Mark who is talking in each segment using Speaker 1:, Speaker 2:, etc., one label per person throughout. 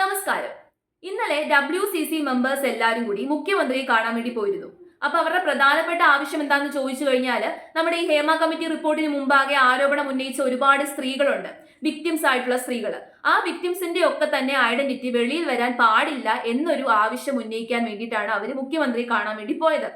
Speaker 1: നമസ്കാരം. ഇന്നലെ W C C members എല്ലാവരും കൂടി മുഖ്യമന്ത്രിയെ കാണാൻ വേണ്ടി പോയിരുന്നു. അപ്പൊ അവരുടെ പ്രധാനപ്പെട്ട ആവശ്യം എന്താണെന്ന് ചോദിച്ചു കഴിഞ്ഞാൽ നമ്മുടെ ഈ ഹേമ കമ്മിറ്റി റിപ്പോർട്ടിന് മുമ്പാകെ ആരോപണം ഉന്നയിച്ച ഒരുപാട് സ്ത്രീകളുണ്ട്. വിക്ടിംസ് ആയിട്ടുള്ള സ്ത്രീകൾ ആ വിക്ടിംസിന്റെ ഒക്കെ തന്നെ ഐഡന്റിറ്റി വെളിയിൽ വരാൻ പാടില്ല എന്നൊരു ആവശ്യം ഉന്നയിക്കാൻ വേണ്ടിയിട്ടാണ് അവർ മുഖ്യമന്ത്രിയെ കാണാൻ വേണ്ടി പോയത്.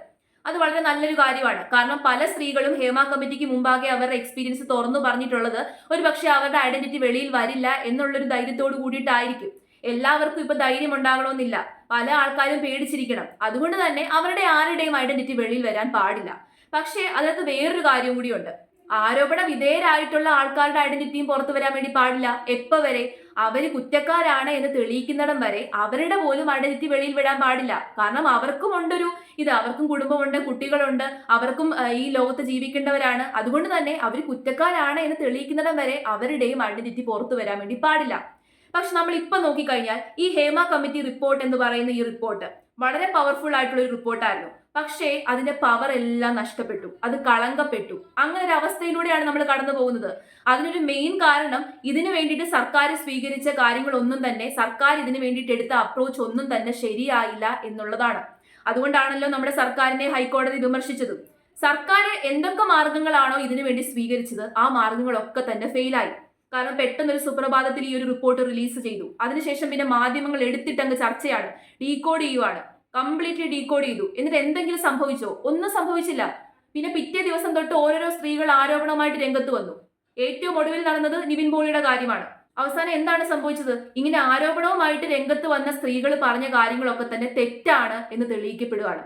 Speaker 1: അത് വളരെ നല്ലൊരു കാര്യമാണ്. കാരണം പല സ്ത്രീകളും ഹേമ കമ്മിറ്റിക്ക് മുമ്പാകെ അവരുടെ എക്സ്പീരിയൻസ് തുറന്നു പറഞ്ഞിട്ടുള്ളത് ഒരു പക്ഷേ അവരുടെ ഐഡന്റിറ്റി വെളിയിൽ വരില്ല എന്നുള്ളൊരു ധൈര്യത്തോട് കൂടിയിട്ടായിരിക്കും. എല്ലാവർക്കും ഇപ്പൊ ധൈര്യം ഉണ്ടാകണമെന്നില്ല. പല ആൾക്കാരും പേടിച്ചിരിക്കണം. അതുകൊണ്ട് തന്നെ അവരുടെ ആരുടെയും ഐഡന്റിറ്റി വെളിയിൽ വരാൻ പാടില്ല. പക്ഷേ അതിനകത്ത് വേറൊരു കാര്യം കൂടിയുണ്ട്. ആരോപണ വിധേയരായിട്ടുള്ള ആൾക്കാരുടെ ഐഡന്റിറ്റിയും പുറത്തു വരാൻ വേണ്ടി പാടില്ല. എപ്പോ വരെ അവർ കുറ്റക്കാരാണ് എന്ന് തെളിയിക്കുന്നിടം വരെ അവരുടെ പോലും ഐഡന്റിറ്റി വെളിയിൽ വിടാൻ പാടില്ല. കാരണം അവർക്കും ഉണ്ടൊരു ഇത്. അവർക്കും കുടുംബമുണ്ട് കുട്ടികളുണ്ട്. അവർക്കും ഈ ലോകത്ത് ജീവിക്കേണ്ടവരാണ്. അതുകൊണ്ട് തന്നെ അവർ കുറ്റക്കാരാണ് എന്ന് തെളിയിക്കുന്നിടം വരെ അവരുടെയും ഐഡന്റിറ്റി പുറത്തു വരാൻ വേണ്ടി പാടില്ല. പക്ഷെ നമ്മൾ ഇപ്പൊ നോക്കിക്കഴിഞ്ഞാൽ ഈ ഹേമ കമ്മിറ്റി റിപ്പോർട്ട് എന്ന് പറയുന്ന ഈ റിപ്പോർട്ട് വളരെ പവർഫുൾ ആയിട്ടുള്ള ഒരു റിപ്പോർട്ടായിരുന്നു പക്ഷേ അതിന്റെ പവർ എല്ലാം നഷ്ടപ്പെട്ടു. അത് കളങ്കപ്പെട്ടു. അങ്ങനെ ഒരു അവസ്ഥയിലൂടെയാണ് നമ്മൾ കടന്നു പോകുന്നത്. അതിനൊരു മെയിൻ കാരണം ഇതിനു വേണ്ടിയിട്ട് സർക്കാർ സ്വീകരിച്ച കാര്യങ്ങളൊന്നും തന്നെ സർക്കാർ ഇതിനു വേണ്ടിയിട്ട് എടുത്ത അപ്രോച്ച് ഒന്നും തന്നെ ശരിയായില്ല എന്നുള്ളതാണ്. അതുകൊണ്ടാണല്ലോ നമ്മുടെ സർക്കാരിനെ ഹൈക്കോടതി വിമർശിച്ചതും. സർക്കാർ എന്തൊക്കെ മാർഗങ്ങളാണോ ഇതിനു വേണ്ടി സ്വീകരിച്ചത് ആ മാർഗങ്ങളൊക്കെ തന്നെ ഫെയിലായി കാരണം പെട്ടെന്ന് ഒരു സുപ്രഭാതത്തിൽ ഈ ഒരു റിപ്പോർട്ട് റിലീസ് ചെയ്തു. അതിനുശേഷം പിന്നെ മാധ്യമങ്ങൾ എടുത്തിട്ട് അങ്ങ് ചർച്ചയാണ്. ഡീകോഡ് ചെയ്യുവാണ്. കംപ്ലീറ്റ്ലി ഡീകോഡ് ചെയ്തു. എന്നിട്ട് എന്തെങ്കിലും സംഭവിച്ചോ? ഒന്നും സംഭവിച്ചില്ല. പിന്നെ പിറ്റേ ദിവസം തൊട്ട് ഓരോരോ സ്ത്രീകൾ ആരോപണമായിട്ട് രംഗത്ത് വന്നു. ഏറ്റവും ഒടുവിൽ നടന്നത് നിവിൻ പോളിയുടെ കാര്യമാണ്. അവസാനം എന്താണ് സംഭവിച്ചത്? ഇങ്ങനെ ആരോപണവുമായിട്ട് രംഗത്ത് വന്ന സ്ത്രീകൾ പറഞ്ഞ കാര്യങ്ങളൊക്കെ തന്നെ തെറ്റാണ് എന്ന് തെളിയിക്കപ്പെടുകയാണ്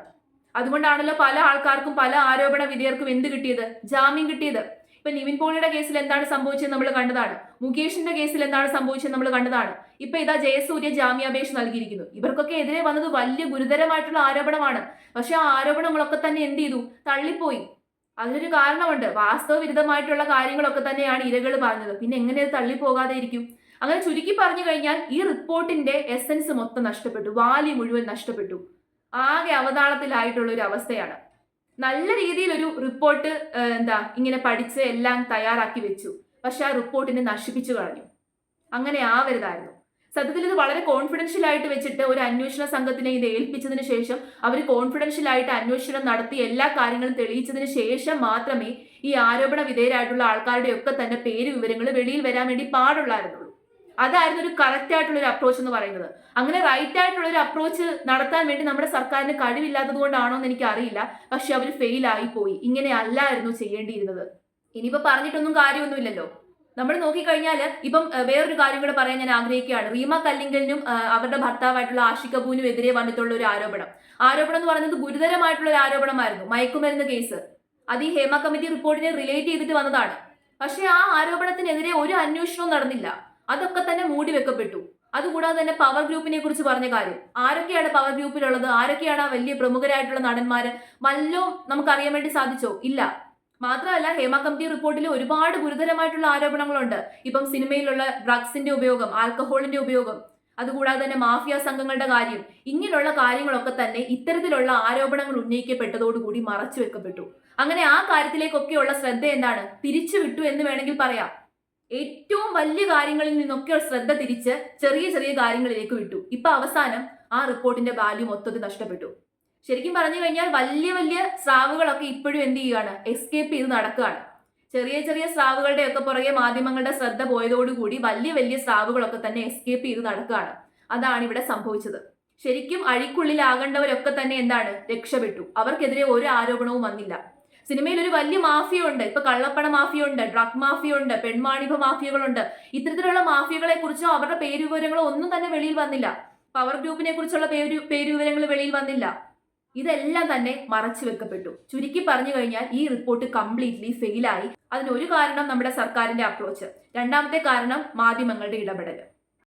Speaker 1: അതുകൊണ്ടാണല്ലോ പല ആൾക്കാർക്കും പല ആരോപണ വിധേയർക്കും എന്ത് കിട്ടിയത്? ജാമ്യം കിട്ടിയത്. ഇപ്പൊ നിവിൻ പോളിയുടെ കേസിൽ എന്താണ് സംഭവിച്ചത് നമ്മൾ കണ്ടതാണ്. മുകേഷിന്റെ കേസിൽ എന്താണ് സംഭവിച്ചത് നമ്മൾ കണ്ടതാണ്. ഇപ്പൊ ഇതാ ജയസൂര്യ ജാമ്യാപേക്ഷ നൽകിയിരിക്കുന്നു. ഇവർക്കൊക്കെ എതിരെ വന്നത് വലിയ ഗുരുതരമായിട്ടുള്ള ആരോപണമാണ്. പക്ഷെ ആ ആരോപണങ്ങളൊക്കെ തന്നെ എന്ത് ചെയ്തു? തള്ളിപ്പോയി. അതിനൊരു കാരണമുണ്ട്. വാസ്തവ വിരുദ്ധമായിട്ടുള്ള കാര്യങ്ങളൊക്കെ തന്നെയാണ് ഇരകൾ പറഞ്ഞത്. പിന്നെ എങ്ങനെ അത് തള്ളിപ്പോകാതെ ഇരിക്കും അങ്ങനെ ചുരുക്കി പറഞ്ഞു കഴിഞ്ഞാൽ ഈ റിപ്പോർട്ടിന്റെ എസൻസ് മൊത്തം നഷ്ടപ്പെട്ടു. വാലി മുഴുവൻ നഷ്ടപ്പെട്ടു. ആകെ അവതാളത്തിലായിട്ടുള്ള ഒരു അവസ്ഥയാണ്. നല്ല രീതിയിൽ ഒരു റിപ്പോർട്ട് എന്താ ഇങ്ങനെ പഠിച്ച് എല്ലാം തയ്യാറാക്കി വെച്ചു. പക്ഷെ ആ റിപ്പോർട്ടിനെ നശിപ്പിച്ചു കളഞ്ഞു. അങ്ങനെ ആവരുതായിരുന്നു. സത്യത്തിൽ ഇത് വളരെ കോൺഫിഡൻഷ്യൽ ആയിട്ട് വെച്ചിട്ട് ഒരു അന്വേഷണ സംഘത്തിനെ ഇത് ഏൽപ്പിച്ചതിന് ശേഷം അവർ കോൺഫിഡൻഷ്യൽ ആയിട്ട് അന്വേഷണം നടത്തി എല്ലാ കാര്യങ്ങളും തെളിയിച്ചതിന് ശേഷം മാത്രമേ ഈ ആരോപണ വിധേയരായിട്ടുള്ള ആൾക്കാരുടെ ഒക്കെ തന്നെ പേര് വിവരങ്ങൾ വെളിയിൽ വരാൻ വേണ്ടി പാടുള്ളായിരുന്നുള്ളൂ. അതായിരുന്നു ഒരു കറക്റ്റ് ആയിട്ടുള്ള ഒരു അപ്രോച്ച് എന്ന് പറയുന്നത്. അങ്ങനെ റൈറ്റ് ആയിട്ടുള്ള ഒരു അപ്രോച്ച് നടത്താൻ വേണ്ടി നമ്മുടെ സർക്കാരിന് കഴിവില്ലാത്തത് കൊണ്ടാണോ എന്ന് എനിക്ക് അറിയില്ല പക്ഷെ അവർ ഫെയിൽ ആയി പോയി ഇങ്ങനെ അല്ലായിരുന്നു ചെയ്യേണ്ടിയിരുന്നത്. ഇനിയിപ്പോ പറഞ്ഞിട്ടൊന്നും കാര്യമൊന്നുമില്ലല്ലോ. നമ്മൾ നോക്കിക്കഴിഞ്ഞാൽ ഇപ്പം വേറൊരു കാര്യം കൂടെ പറയാൻ ഞാൻ ആഗ്രഹിക്കുകയാണ്. റീമ കല്ലിങ്കലിനും അവരുടെ ഭർത്താവായിട്ടുള്ള ആഷിക് കപൂരിനും എതിരെ വന്നിട്ടുള്ള ഒരു ആരോപണം. ആരോപണം എന്ന് പറയുന്നത് ഗുരുതരമായിട്ടുള്ള ഒരു ആരോപണമായിരുന്നു. മയക്കുമരുന്ന് കേസ്. അത് ഈ ഹേമ കമ്മിറ്റി റിപ്പോർട്ടിനെ റിലേറ്റ് ചെയ്തിട്ട് വന്നതാണ്. പക്ഷേ ആ ആരോപണത്തിനെതിരെ ഒരു അന്വേഷണവും നടന്നില്ല. അതൊക്കെ തന്നെ മൂടി വെക്കപ്പെട്ടു. അതുകൂടാതെ തന്നെ പവർ ഗ്രൂപ്പിനെ കുറിച്ച് പറഞ്ഞ കാര്യം. ആരൊക്കെയാണ് പവർ ഗ്രൂപ്പിലുള്ളത് ആരൊക്കെയാണ് വലിയ പ്രമുഖരായിട്ടുള്ള നടന്മാര്? നമുക്ക് അറിയാൻ വേണ്ടി സാധിച്ചോ? ഇല്ല. മാത്രമല്ല ഹേമ കമ്മിറ്റി റിപ്പോർട്ടിൽ ഒരുപാട് ഗുരുതരമായിട്ടുള്ള ആരോപണങ്ങളുണ്ട്. ഇപ്പം സിനിമയിലുള്ള ഡ്രഗ്സിന്റെ ഉപയോഗം ആൽക്കഹോളിന്റെ ഉപയോഗം അതുകൂടാതെ തന്നെ മാഫിയ സംഘങ്ങളുടെ കാര്യം. ഇങ്ങനെയുള്ള കാര്യങ്ങളൊക്കെ തന്നെ ഇത്തരത്തിലുള്ള ആരോപണങ്ങൾ ഉന്നയിക്കപ്പെട്ടതോടുകൂടി മറച്ചു വെക്കപ്പെട്ടു. അങ്ങനെ ആ കാര്യത്തിലേക്കൊക്കെയുള്ള ശ്രദ്ധ എന്താണ്? തിരിച്ചുവിട്ടു എന്ന് വേണമെങ്കിൽ പറയാം. ഏറ്റവും വലിയ കാര്യങ്ങളിൽ നിന്നൊക്കെ ശ്രദ്ധ തിരിച്ച് ചെറിയ ചെറിയ കാര്യങ്ങളിലേക്ക് വിട്ടു. ഇപ്പൊ അവസാനം ആ റിപ്പോർട്ടിന്റെ വാല്യൂ മൊത്തത്തിൽ നഷ്ടപ്പെട്ടു. ശരിക്കും പറഞ്ഞു കഴിഞ്ഞാൽ വലിയ വലിയ സ്രാവുകളൊക്കെ ഇപ്പോഴും എന്ത് ചെയ്യുകയാണ്? എസ്കേപ്പ് ചെയ്ത് നടക്കുകയാണ്. ചെറിയ ചെറിയ സ്രാവുകളുടെ ഒക്കെ പുറകെ മാധ്യമങ്ങളുടെ ശ്രദ്ധ പോയതോടുകൂടി വലിയ വലിയ സ്രാവുകളൊക്കെ തന്നെ എസ്കേപ്പ് ചെയ്ത് നടക്കുകയാണ്. അതാണ് ഇവിടെ സംഭവിച്ചത്. ശരിക്കും അഴിക്കുള്ളിലാകേണ്ടവരൊക്കെ തന്നെ എന്താണ്? രക്ഷപ്പെട്ടു. അവർക്കെതിരെ ഒരു ആരോപണവും വന്നില്ല. സിനിമയിൽ ഒരു വലിയ മാഫിയ ഉണ്ട് ഇപ്പൊ കള്ളപ്പണ മാഫിയ ഉണ്ട് ഡ്രഗ് മാഫിയ ഉണ്ട് പെൺമാണിഭ മാഫിയകളുണ്ട്. ഇത്തരത്തിലുള്ള മാഫിയകളെ കുറിച്ചോ അവരുടെ പേര് വിവരങ്ങളോ ഒന്നും തന്നെ വെളിയിൽ വന്നില്ല. പവർ ഗ്രൂപ്പിനെ കുറിച്ചുള്ള പേര് പേര് വിവരങ്ങൾ വെളിയിൽ വന്നില്ല. ഇതെല്ലാം തന്നെ മറച്ചു വെക്കപ്പെട്ടു. ചുരുക്കി പറഞ്ഞു കഴിഞ്ഞാൽ ഈ റിപ്പോർട്ട് കംപ്ലീറ്റ്ലി ഫെയിലായി അതിനൊരു കാരണം നമ്മുടെ സർക്കാരിന്റെ അപ്രോച്ച് രണ്ടാമത്തെ കാരണം മാധ്യമങ്ങളുടെ ഇടപെടൽ.